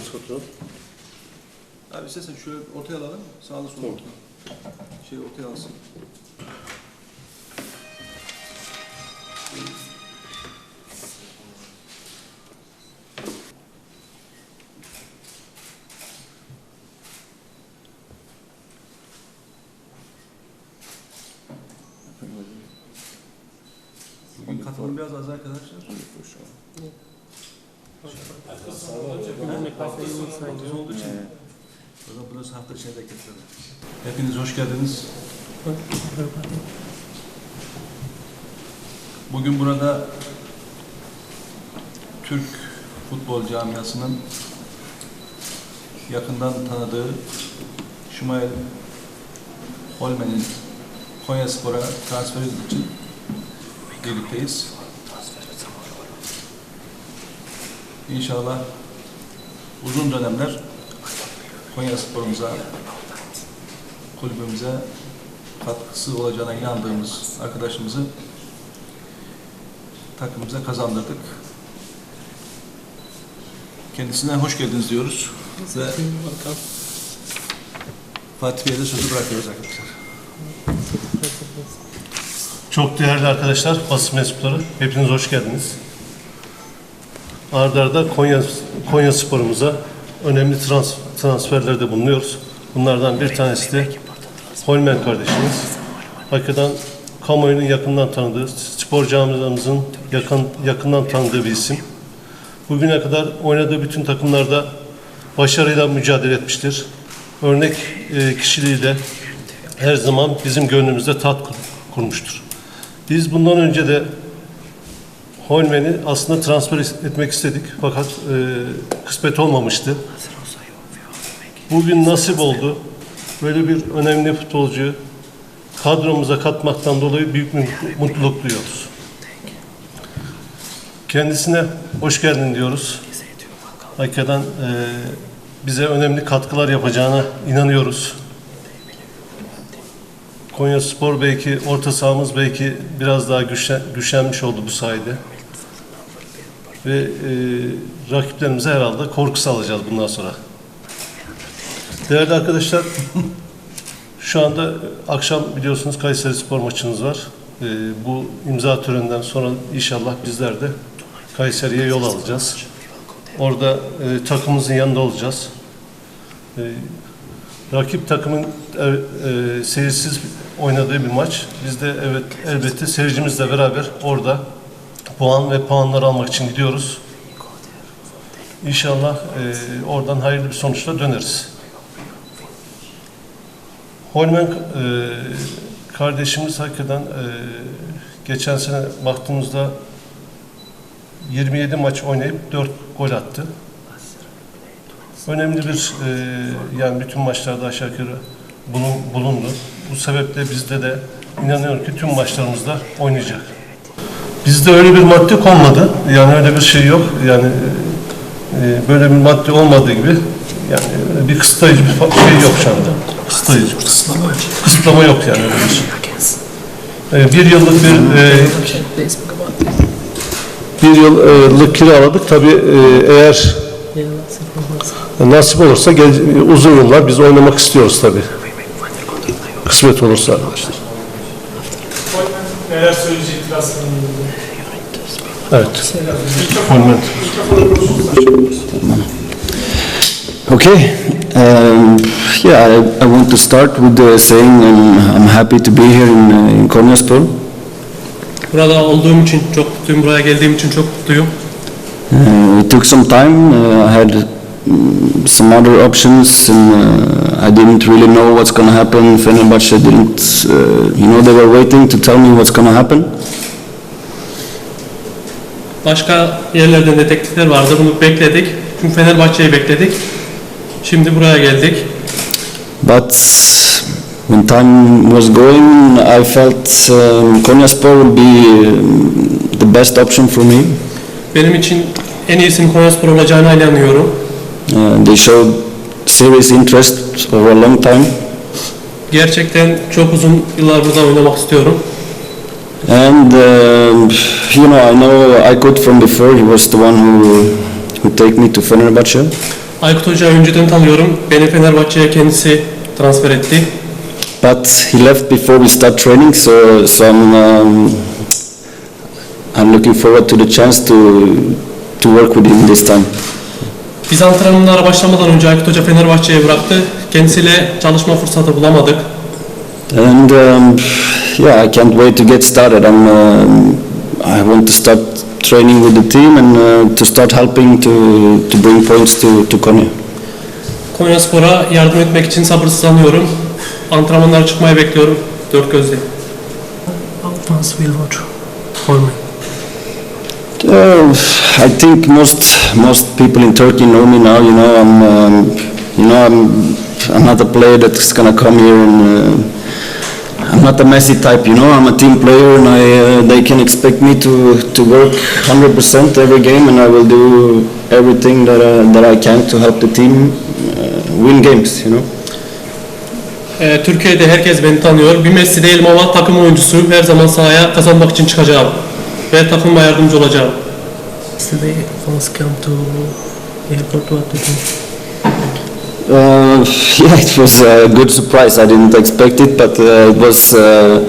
Nasıl oturalım? Abi istersen şöyle ortaya alalım. Sağlı sollu Tamam. Şey ortaya alsın. Katılım biraz az arkadaşlar. Otuz olduğu için. O zaman burası hafta içinde beklettiler. Hepiniz hoş geldiniz. Bugün burada Türk futbol camiasının yakından tanıdığı Şumayel Holmen'in Konya Spor'a transfer için birlikteyiz. İnşallah uzun dönemler Konya Spor'umuza, kulübümüze katkısı olacağına inandığımız arkadaşımızı takımımıza kazandırdık. Kendisine hoş geldiniz diyoruz. Ve Fatih Bey'e de sözü bırakıyoruz arkadaşlar. Çok değerli arkadaşlar, basın mensupları, hepiniz hoş geldiniz. Arda arda Konya, Konya sporumuza önemli trans, transferlerde bulunuyoruz. Bunlardan bir tanesi de Holmen kardeşimiz. Hakikaten kamuoyunun yakından tanıdığı, spor camiamızın yakın, yakından tanıdığı bir isim. Bugüne kadar oynadığı bütün takımlarda başarıyla mücadele etmiştir. Örnek e, kişiliğiyle her zaman bizim gönlümüzde tat kur- kurmuştur. Biz bundan önce de Holmen'i aslında transfer etmek istedik fakat e, kısmet olmamıştı. Bugün nasip oldu. Böyle bir önemli futbolcuyu kadromuza katmaktan dolayı büyük bir mutluluk duyuyoruz. Kendisine hoş geldin diyoruz. Hakikaten e, bize önemli katkılar yapacağına inanıyoruz. Konya Spor belki orta sahamız belki biraz daha güçlen, güçlenmiş oldu bu sayede. Ve e, rakiplerimize herhalde korku salacağız bundan sonra. Değerli arkadaşlar, şu anda akşam biliyorsunuz Kayseri Spor maçınız var. E, bu imza töreninden sonra inşallah bizler de Kayseri'ye yol alacağız. Orada e, takımımızın yanında olacağız. E, rakip takımın e, e, seyirsiz oynadığı bir maç. Biz de evet elbette seyircimizle beraber orada puan ve puanlar almak için gidiyoruz. İnşallah e, oradan hayırlı bir sonuçla döneriz. Holmen e, kardeşimiz hakikaten e, geçen sene baktığımızda 27 maç oynayıp 4 gol attı. Önemli bir e, yani bütün maçlarda aşağı yukarı bulun, bulundu. Bu sebeple bizde de inanıyorum ki tüm maçlarımızda oynayacak. Bizde öyle bir madde konmadı. Yani öyle bir şey yok. Yani e, böyle bir madde olmadığı gibi yani bir kısıtlayıcı bir fa- şey yok şu anda. Kısıtlayıcı. Kısıtlama. Kısıtlama yok yani öyle bir şey. E, bir yıllık bir e, bir yıllık kiraladık. Tabii e, eğer nasip olursa gel- uzun yıllar biz oynamak istiyoruz tabii. Kısmet olursa arkadaşlar. Neler söyleyecektir aslında? Evet. Holmen. Okay. Um, yeah, I, I want to start with uh, saying I'm, I'm happy to be here in, uh, in Konyaspor. Burada olduğum için çok mutluyum, buraya geldiğim için çok mutluyum. Uh, it took some time. Uh, I had mm, some other options, and uh, I didn't really know what's going to happen. Fenerbahce didn't, uh, you know, they were waiting to tell me what's going to happen. Başka yerlerden de teklifler vardı, bunu bekledik. Çünkü Fenerbahçe'yi bekledik. Şimdi buraya geldik. But when time was going, I felt um, Konyaspor would be um, the best option for me. Benim için en iyisinin Konyaspor olacağına inanıyorum. Uh, they showed serious interest over a long time. Gerçekten çok uzun yıllar burada oynamak istiyorum. And um, you know, I know Aykut from before. He was the one who who take me to Fenerbahce. Aykut Hoca'yı önceden tanıyorum. Beni Fenerbahçe'ye kendisi transfer etti. But he left before we start training, so so I'm um, I'm looking forward to the chance to to work with him this time. Biz antrenmanlara başlamadan önce Aykut Hoca Fenerbahçe'ye bıraktı. Kendisiyle çalışma fırsatı bulamadık. And um, yeah, I can't wait to get started. I'm um, I want to start training with the team and uh, to start helping to to bring points to to Konya. Konyaspor'a yardım etmek için sabırsızlanıyorum. Antrenmanlara çıkmayı bekliyorum. Dört gözle. Fans will watch for me? Uh, I think most most people in Turkey know me now. You know, I'm um, you know I'm I'm not a player that's gonna come here and uh, not a messy type. You know, I'm a team player and I uh, they can expect me to to work 100% every game and I will do everything that uh, that I can to help the team uh, win games. You know. Ee, Türkiye'de herkes beni tanıyor. Bir Messi değilim ama takım oyuncusuyum. Her zaman sahaya kazanmak için çıkacağım. Ve takıma yardımcı olacağım. Yesterday fans come to airport. What to do? Uh, yeah, it was a good surprise. I didn't expect it, but uh, it was uh,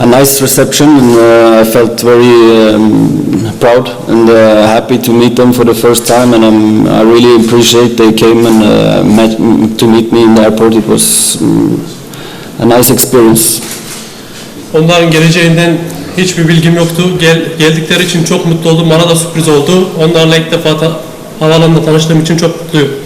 a nice reception, and uh, I felt very um, proud and uh, happy to meet them for the first time. And um, I really appreciate they came and uh, met to meet me in the airport. It was um, a nice experience. Onların geleceğinden hiçbir bilgim yoktu. Gel, geldikleri için çok mutlu oldum. Bana da sürpriz oldu. Onlarla ilk defa ta, havaalanında tanıştığım için çok mutluyum.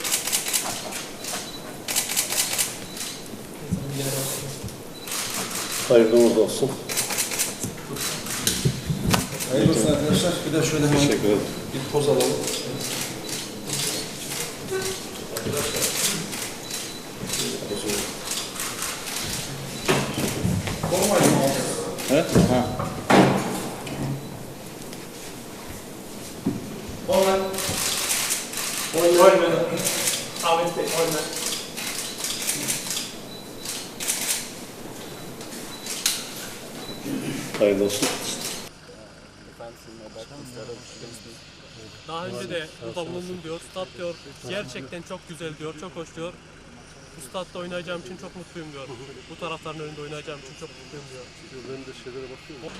Hayırlı uğurlu olsun. Hayırlı olsun arkadaşlar. Bir de şöyle hemen Teşekkür ederim. bir poz alalım. Hayırlı olsun. Daha önce de burada bulundum diyor. Stat diyor gerçekten çok güzel diyor. Çok hoş diyor. Bu statta oynayacağım için çok mutluyum diyor. Bu taraftarın önünde oynayacağım için çok mutluyum diyor. Ben de şeylere bakıyorum.